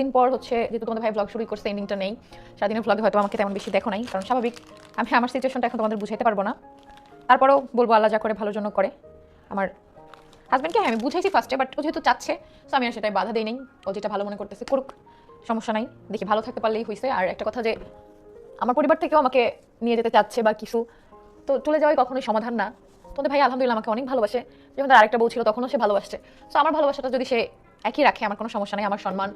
দিন পর হচ্ছে যেহেতু তোমাদের ভাই ব্লগ শুরু করছে এন্ডিংটা নেই। সারাদিনের ব্লগে হয়তো আমাকে তেমন বেশি দেখো নাই, কারণ স্বাভাবিক। আমি আমার সিচুয়েশনটা এখন তোমাদের বুঝাইতে পারব না। তারপরেও বলব আল্লাহ যা করে ভালোর জন্য করে। আমার হাজব্যান্ডকে হ্যাঁ আমি বুঝাইছি ফার্স্টে বাট ও যেহেতু চাচ্ছে তো আমি আর সেটাই বাধা দিই নেই। ও যেটা ভালো মনে করতেছে করুক, সমস্যা নাই। দেখি ভালো থাকতে পারলেই হয়েছে আর একটা কথা যে, আমার পরিবার থেকেও আমাকে নিয়ে যেতে চাচ্ছে বা কিছু, তো চলে যাওয়াই কখনোই সমাধান না। তোমাদের ভাই আলহামদুলিল্লাহ আমাকে অনেক ভালোবাসে। যখন তার আরেকটা বউ ছিল তখনও সে ভালোবাসছে। তো আমার ভালোবাসাটা যদি সে একই রাখে, আমার কোনো সমস্যা নেই, আমার সম্মান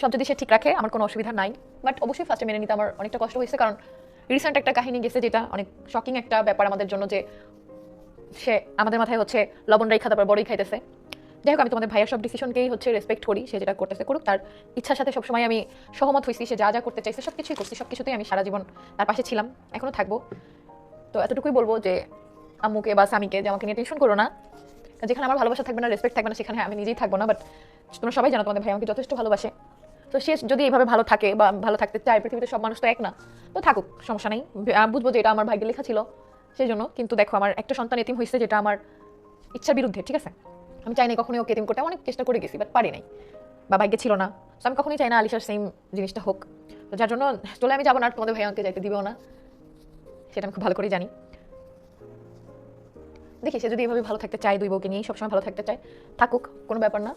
সব যদি সে ঠিক রাখে, আমার কোনো অসুবিধা নাই। বাট অবশ্যই ফার্স্টে মেনে নিতে আমার অনেকটা কষ্ট হয়েছে, কারণ রিসেন্ট একটা কাহিনী গেছে যেটা অনেক শকিং একটা ব্যাপার আমাদের জন্য যে সে আমাদের মাথায় হচ্ছে লবণ রাই খাতে বড়ই খাইতেছে যাই হোক, আমি তোমাদের ভাইয়ের সব ডিসিশনকেই হচ্ছে রেসপেক্ট করি, সে যেটা করতেছে করুক। তার ইচ্ছার সাথে সবসময় আমি সহমত হয়েছি সে যা যা করতে চাইছে সব কিছুই করছি সব কিছুতেই আমি সারা জীবন তার পাশে ছিলাম এখনও থাকব। তো এতটুকুই বলব যে, আম্মুকে বা স্বামীকে যে আমাকে নিয়ে টেনশন করো না। যেখানে আমার ভালোবাসা থাকবে না রেসপেক্ট থাকবে না, সেখানে আমি নিজেই থাকব না বাট তোমরা সবাই জানো তোমাদের ভাই আমাকে যথেষ্ট ভালোবাসে। তো সে যদি এইভাবে ভালো থাকে বা ভালো থাকতে চায়, পৃথিবীতে সব মানুষ তো এক না, তো থাকুক, সমস্যা নেই। বুঝব যে এটা আমার ভাগ্যে লেখা ছিল সেই জন্য কিন্তু দেখো আমার একটা সন্তান এতিম হয়েছে যেটা আমার ইচ্ছার বিরুদ্ধে, ঠিক আছে? আমি চাই না কখনোই ওকে এতিম করতে অনেক চেষ্টা করে গেছি বাট পারি নাই, বা ভাগ্যে ছিল না। তো আমি কখনোই চাই না আলিশার সেম জিনিসটা হোক। তো যার জন্য চলে আমি যাব না, আর তোমাদের ভাই আমাকে যাইতে দিবেও না, সেটা আমি খুব ভালো করে জানি। দেখি, সে যদি এভাবে ভালো থাকতে চায়, দুই বউকে নিয়েই সবসময় ভালো থাকতে চায়, থাকুক, কোনো ব্যাপার না।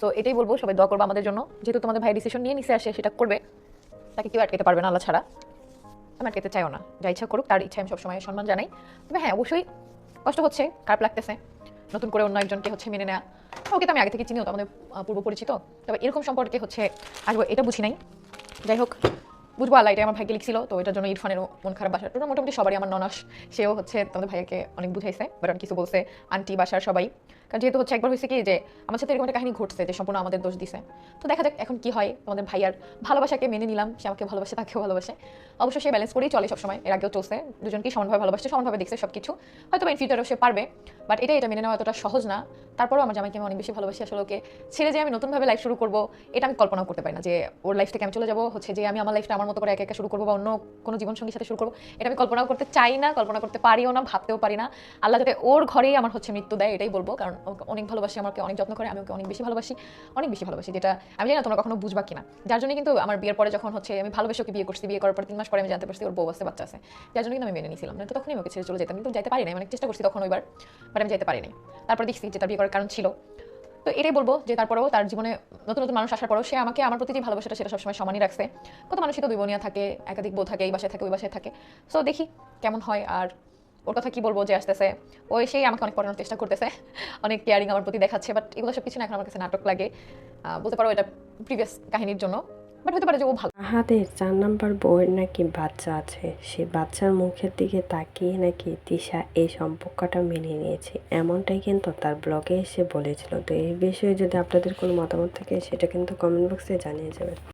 তো এটাই বলব, সবাই দোয়া করব আমাদের জন্য। যেহেতু তোমাদের ভাই ডিসিশন নিয়ে নিচে আসে, সেটা করবে। তাকে কেউ আটকাতে পারবে না, আল্লাহ ছাড়া। আমি আটকাতে চাইও না, যা ইচ্ছা করুক, তার ইচ্ছা আমি সবসময় সম্মান জানাই। তবে হ্যাঁ অবশ্যই কষ্ট হচ্ছে, খারাপ লাগতেছে। নতুন করে অন্য একজনকে হচ্ছে মেনে নেওয়া ওকে তো আমি আগে থেকে চিনিও তো, আমাদের পূর্ব পরিচিত। তবে এরকম সম্পর্কে হচ্ছে আসব, এটা বুঝি নাই। যাই হোক, বুঝব আল্লাহ এটা আমার ভাইকে লিখছিল। তো এটার জন্য ইরফানেরও মন খারাপ, বাসার টোটাল মোটামুটি সবারই আমার ননাস। সেও হচ্ছে তোমাদের ভাইয়াকে অনেক বুঝাইছে, বাট কিছু বলছে। আন্টি, বাসার সবাই। কারণ যেহেতু হচ্ছে একবার হয়েছে কি যে আমার সাথে এরকম একটা কাহিনী ঘটছে যে সম্পূর্ণ আমাদের দোষ দিছে। তো দেখা যাক এখন কি হয়, তোমাদের ভাইয়ার ভালোবাসাকে মেনে নিলাম, সে আমাকে ভালোবাসে, তাকেও ভালোবাসে। অবশ্য সে ব্যালেন্স করেই চলে সবসময়, এর আগেও চলছে, দুজনকেই সমানভাবে ভালোবাসছে, সমানভাবে দেখছে সব কিছু হয়তো ইন ফিউচারও সে পারবে বাট এটা এটা মেনে নেওয়া এতটা সহজ না। তারপরেও আমার জামাইকে আমি অনেক বেশি ভালোবাসি, আসলে ওকে ছেড়ে যে আমি নতুনভাবে লাইফ শুরু করব, এটা আমি কল্পনাও করতে পারি না যে ওর লাইফ থেকে আমি চলে যাব, হচ্ছে যে আমি আমার লাইফটা আমার মতো করে একা একা শুরু করব বা অন্য কোনো জীবনসঙ্গীর সাথে শুরু করব, এটা আমি কল্পনাও করতে চাই না, কল্পনা করতে পারিও না, ভাবতেও পারি না। আল্লাহ যাতে ওর ঘরেই আমার হচ্ছে মৃত্যু দেয়, এটাই বলব, কারণ অনেক ভালোবাসি, আমাকে অনেক যত্ন করে, আমি ওকে অনেক বেশি ভালোবাসি, অনেক বেশি ভালোবাসি, যেটা আমি জানি না তোমরা কখনো বুঝবা কিনা। যার জন্য কিন্তু আমার বিয়ের পরে যখন হচ্ছে আমি ভালোবেসে ওকে বিয়ে করছি, বিয়ে করার পর তিন মাস পরে আমি জানতে পারছি ওর বউ আছে, বাচ্চা আছে। যার জন্য কিন্তু আমি মেনে নিয়েছিলাম। না তো তখনই ওকে ছেড়ে চলে যেতাম, কিন্তু যেতে পারি না অনেক চেষ্টা করছি তখন ওইবার বাট আমি যেতে পারি নাই। তারপর দেখছি যে তার বিয়ে করার কারণ ছিল। তো এটাই বলব যে তারপরেও তার জীবনে নতুন নতুন মানুষ আসার পরেও সে আমাকে, আমার প্রতি যে ভালোবাসাটা সেটা সবসময় সমানই রাখছে। কত মানুষই তো দুই বোনিয়া থাকে, একাধিক বউ থাকে, এই বাসায় থাকে, ওই বাসায় থাকে। সো দেখি কেমন হয় আর ওর কথা কি বলব যে আসতেছে? ও এসেই আমাকে অনেক পড়ানোর চেষ্টা করতেছে। অনেক কেয়ারিং আমার প্রতি দেখাচ্ছে বাট এগুলো সব কিছু না এখন আমার কাছে নাটক লাগে। বলতে পারো এটা প্রিভিয়াস কাহিনীর জন্য বাট হতে পারে যে ও ভালো। আহাদের চার নাম্বার বউয়ের নাকি বাচ্চা আছে। সে বাচ্চার মুখের দিকে তাকিয়ে নাকি তিশা এই সম্পর্কটা মেনে নিয়েছে। এমনটাই কিন্তু তার ব্লগে এসে বলেছিল। তো এই বিষয়ে যদি আপনাদের কোনো মতামত থাকে, সেটা কিন্তু কমেন্ট বক্সে জানিয়ে যাবেন।